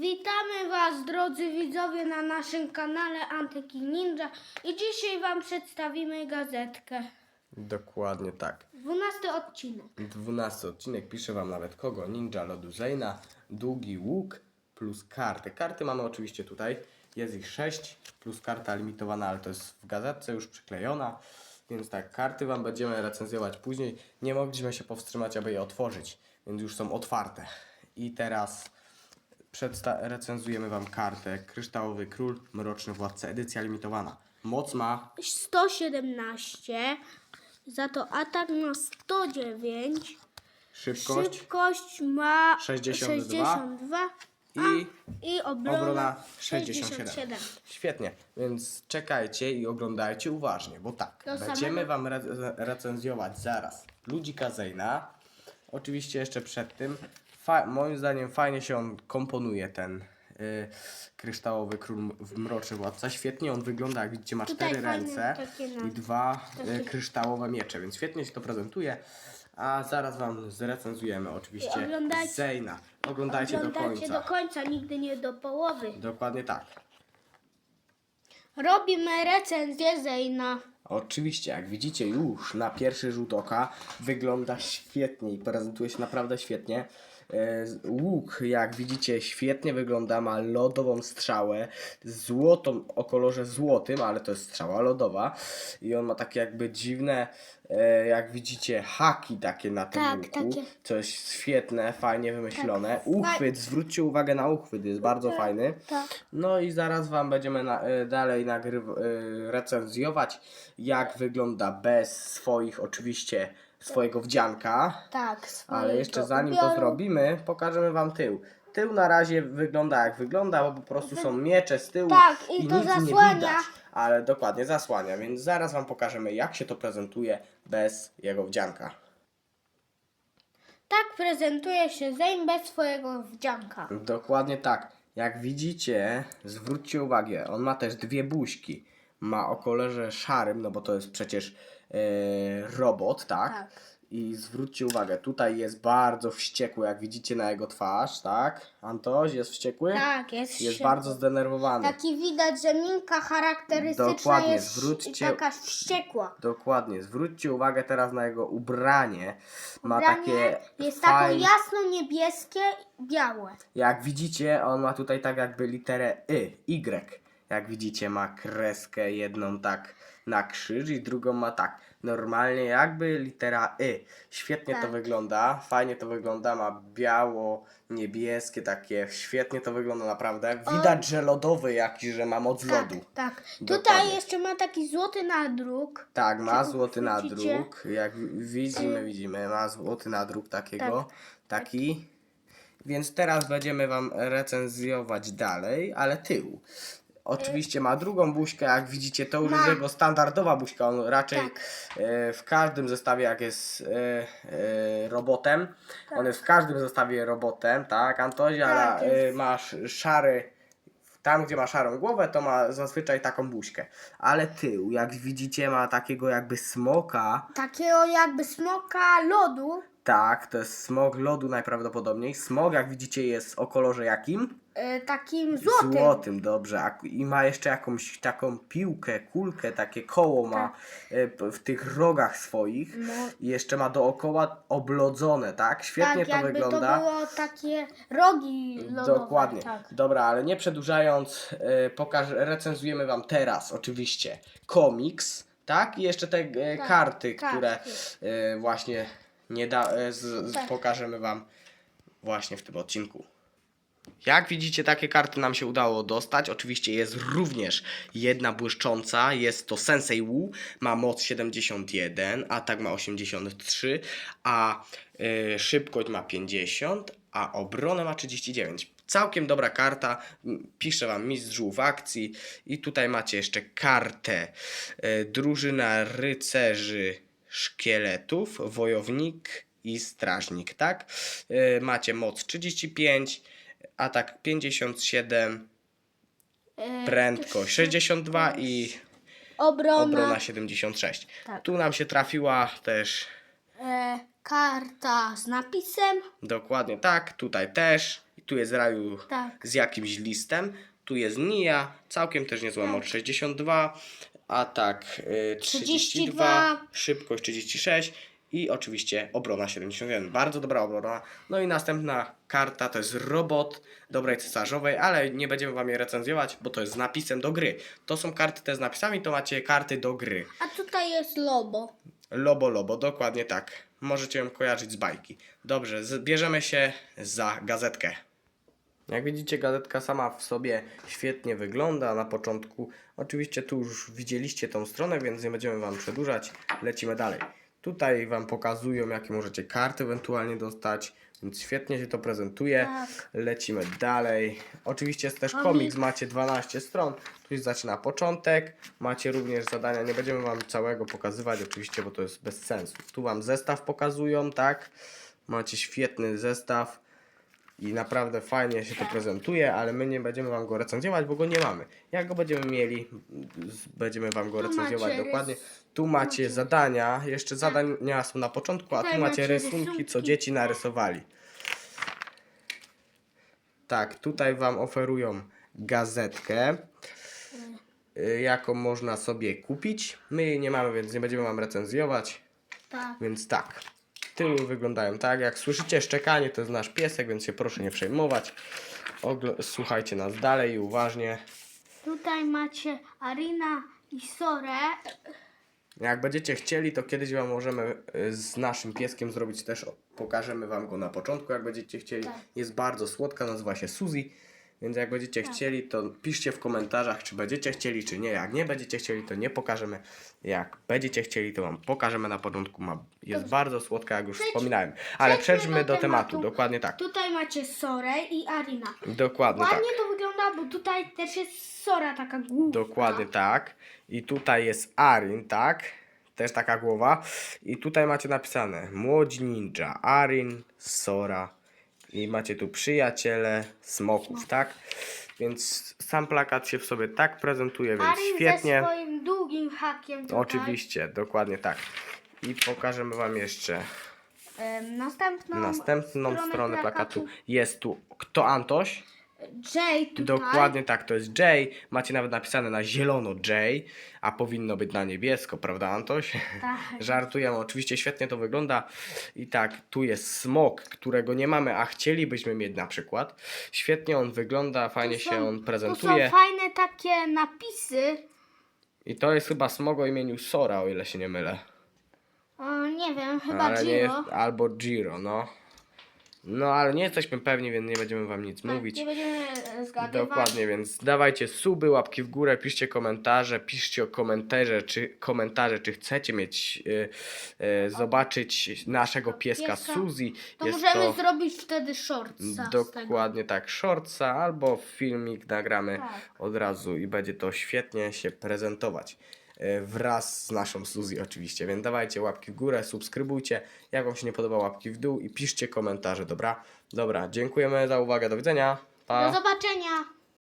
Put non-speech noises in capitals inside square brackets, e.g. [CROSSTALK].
Witamy Was, drodzy widzowie, na naszym kanale Antyki Ninja i dzisiaj Wam przedstawimy gazetkę. Dokładnie tak. 12 odcinek. 12 odcinek pisze wam nawet kogo? Ninja Lodu Zejna, długi łuk plus karty. Karty mamy oczywiście tutaj. Jest ich 6 plus karta limitowana, ale to jest w gazetce już przyklejona. Więc tak, karty wam będziemy recenzjować później. Nie mogliśmy się powstrzymać, aby je otworzyć, więc już są otwarte. I teraz przedsta- recenzujemy wam kartę Kryształowy Król, Mroczny Władca, edycja limitowana. Moc ma 117, za to atak ma 109, szybkość szybkość ma 62 62 i i obrona, Obrona 67. 67. Świetnie, więc czekajcie i oglądajcie uważnie, bo tak, będziemy Wam re- recenzjować zaraz Ludzika Zejna. Oczywiście jeszcze przed tym, moim zdaniem fajnie się on komponuje, ten y, kryształowy król w mroczny władca. Świetnie on wygląda, jak widzicie, ma Tutaj cztery fajne ręce takie i dwa y, kryształowe miecze, więc świetnie się to prezentuje. A zaraz Wam zrecenzujemy oczywiście I oglądajcie- Zejna. Oglądajcie, do Oglądajcie końca. do końca, nigdy nie do połowy. Dokładnie tak. Robimy recenzję Zejna. Oczywiście, jak widzicie już na pierwszy rzut oka wygląda świetnie i prezentuje się naprawdę świetnie. E, Łuk, jak widzicie, świetnie wygląda, ma lodową strzałę, złotą o kolorze złotym, ale to jest strzała lodowa i on ma takie jakby dziwne, e, jak widzicie, haki takie na tym Tak, łuku, takie. coś świetne, fajnie wymyślone. Uchwyt, zwróćcie uwagę na uchwyt, jest bardzo fajny. Tak. No i zaraz Wam będziemy na, e, dalej nagryw- recenzjować, jak wygląda bez swoich, oczywiście, swojego wdzianka. Tak, Ale swojego jeszcze zanim to zrobimy, pokażemy Wam tył. Tył na razie wygląda jak wygląda, bo po prostu są miecze z tyłu Tak, i to nic zasłania. nie widać. Ale dokładnie zasłania, więc zaraz Wam pokażemy, jak się to prezentuje bez jego wdzianka. Tak prezentuje się Zejn bez swojego wdzianka. Dokładnie tak. Jak widzicie, zwróćcie uwagę, on ma też dwie buźki. Ma o kolorze szarym, no bo to jest przecież robot, tak? Tak. I zwróćcie uwagę, tutaj jest bardzo wściekły, jak widzicie na jego twarz, tak? Antoś jest wściekły? Tak, jest Jest bardzo zdenerwowany. Taki widać, że minka charakterystyczna Dokładnie, jest zwróćcie- taka wściekła. Dokładnie. Zwróćcie uwagę teraz na jego ubranie. Ma Ubranie takie jest fajne- jasno-niebieskie, białe. Jak widzicie, on ma tutaj tak jakby literę Y, Y. Jak widzicie, ma kreskę jedną tak na krzyż i drugą ma tak. Normalnie jakby litera Y. Świetnie to Tak. wygląda, fajnie to wygląda, ma biało, niebieskie takie, świetnie to wygląda naprawdę. Widać, że lodowy jakiś, że ma moc Tak, lodu. tak. Dokładnie. Tutaj jeszcze ma taki złoty nadruk. Tak, ma Czy złoty widzicie? nadruk. Jak widzimy, widzimy, ma złoty nadruk takiego. Tak. Taki. Więc teraz będziemy Wam recenzjować dalej, ale tył. Oczywiście ma drugą buźkę, jak widzicie, to już Ma. jest jego standardowa buźka. On raczej Tak. e, w każdym zestawie, jak jest e, e, robotem, on jest w każdym zestawie robotem, tak, Antoś, Tak, e, jest. szary tam, gdzie ma szarą głowę, to ma zazwyczaj taką buźkę. Ale tył, jak widzicie, ma takiego jakby smoka. Takiego jakby smoka lodu. Tak, to jest smok lodu najprawdopodobniej. Smok, jak widzicie, jest o kolorze jakim? E, takim złotym. Złotym, dobrze. A, I ma jeszcze jakąś taką piłkę, kulkę, takie koło ma e, p- w tych rogach swoich. Tak. No. I jeszcze ma dookoła oblodzone, tak? Świetnie tak, to jakby wygląda. to było takie rogi lodowe. Dokładnie. Tak. Dobra, ale nie przedłużając, e, pokaż, recenzujemy Wam teraz oczywiście komiks, tak? I jeszcze te e, Tak, karty, karty. które e, właśnie nie da, e, z, z, Tak. pokażemy Wam właśnie w tym odcinku. Jak widzicie, takie karty nam się udało dostać. Oczywiście jest również jedna błyszcząca. Jest to Sensei Wu. Ma moc 71, atak ma 83, a y, szybkość ma 50, a obronę ma 39. Całkiem dobra karta. Pisze wam mistrz w akcji. I tutaj macie jeszcze kartę. Y, drużyna rycerzy szkieletów, wojownik i strażnik, tak? Y, macie moc 35 atak 57, E, prędkość 62 i Obrona. obrona 76. Tak. Tu nam się trafiła też E, karta z napisem. dokładnie tak, tutaj też tu jest Raju Tak. z jakimś listem, tu jest Nia, całkiem też niezła moc 62, atak y, 32, 32. szybkość 36 i oczywiście obrona 71. Bardzo dobra obrona. No i następna karta to jest robot dobrej cesarzowej, ale nie będziemy wam jej recenzjować, bo to jest z napisem do gry. To są karty te z napisami, to macie karty do gry. A tutaj jest Lobo. Lobo Lobo, dokładnie tak. Możecie ją kojarzyć z bajki. Dobrze, bierzemy się za gazetkę. Jak widzicie, gazetka sama w sobie świetnie wygląda na początku. Oczywiście tu już widzieliście tą stronę, więc nie będziemy Wam przedłużać. Lecimy dalej. Tutaj Wam pokazują, jakie możecie karty ewentualnie dostać, więc świetnie się to prezentuje. Tak. Lecimy dalej. Oczywiście jest też Komik. komiks, macie 12 stron. Tu się zaczyna początek. Macie również zadania, nie będziemy Wam całego pokazywać, oczywiście, bo to jest bez sensu. Tu Wam zestaw pokazują, tak? Macie świetny zestaw i naprawdę fajnie się to prezentuje, ale my nie będziemy Wam go recenzjować, bo go nie mamy. Jak go będziemy mieli, będziemy Wam go macie dokładnie. Tu macie zadania, jeszcze zadania są na początku, a tu macie rysunki, co dzieci narysowali. Tak, tutaj Wam oferują gazetkę, y, jaką można sobie kupić. My jej nie mamy, więc nie będziemy Wam recenzjować. Tak. Więc tak, tyły wyglądają tak. Jak słyszycie szczekanie, to jest nasz piesek, więc się proszę nie przejmować. Ogl- słuchajcie nas dalej i uważnie. Tutaj macie Arina i Sorę. Jak będziecie chcieli, to kiedyś Wam możemy y, z naszym pieskiem zrobić też, pokażemy Wam go na początku, jak będziecie chcieli. Tak. Jest bardzo słodka, nazywa się Suzy. Więc jak będziecie chcieli, to piszcie w komentarzach, czy będziecie chcieli, czy nie. Jak nie będziecie chcieli, to nie pokażemy. Jak będziecie chcieli, to Wam pokażemy na początku. Ma, jest Dobrze. bardzo słodka, jak już Przejdź- wspominałem. Ale przejdźmy przejdźmy do do tematu. tematu. Dokładnie tak. Tutaj macie Sorę i Arina. Dokładnie tak. Ładnie to wygląda, bo tutaj też jest Sora taka główna. Dokładnie tak. I tutaj jest Arin, tak? Też taka głowa. I tutaj macie napisane Młodzi Ninja, Arin, Sora. I macie tu przyjaciele smoków, tak? Więc sam plakat się w sobie tak prezentuje, więc świetnie. ze swoim długim hakiem tutaj. Oczywiście, dokładnie tak. I pokażemy Wam jeszcze Em, następną, następną stronę plakatu. Jest tu kto Antoś? Jay tutaj. Dokładnie tak, to jest J. Macie nawet napisane na zielono J, a powinno być na niebiesko, prawda Antoś? Tak. [LAUGHS] Żartuję, oczywiście świetnie to wygląda. I tak, tu jest smok, którego nie mamy, a chcielibyśmy mieć na przykład. Świetnie on wygląda, fajnie Tu są- się on Tu prezentuje. są fajne takie napisy. I to jest chyba smog o imieniu Sora, o ile się nie mylę. O, nie wiem, chyba ale nie Giro. jest, albo Giro, no. No, ale nie jesteśmy pewni, więc nie będziemy wam nic Tak, mówić. Nie będziemy e, zgadywać. Dokładnie, więc dawajcie suby, łapki w górę, piszcie komentarze, piszcie o komentarze, czy komentarze, czy chcecie mieć, e, e, zobaczyć naszego pieska, Pieska. Suzy. To Jest możemy to zrobić wtedy shortsa dokładnie tak, shortsa albo filmik nagramy Tak. od razu i będzie to świetnie się prezentować. E, Wraz z naszą Suzy oczywiście, więc dawajcie łapki w górę, subskrybujcie, jak wam się nie podoba łapki w dół i piszcie komentarze, dobra? Dobra, dziękujemy za uwagę, do widzenia, pa! Do zobaczenia.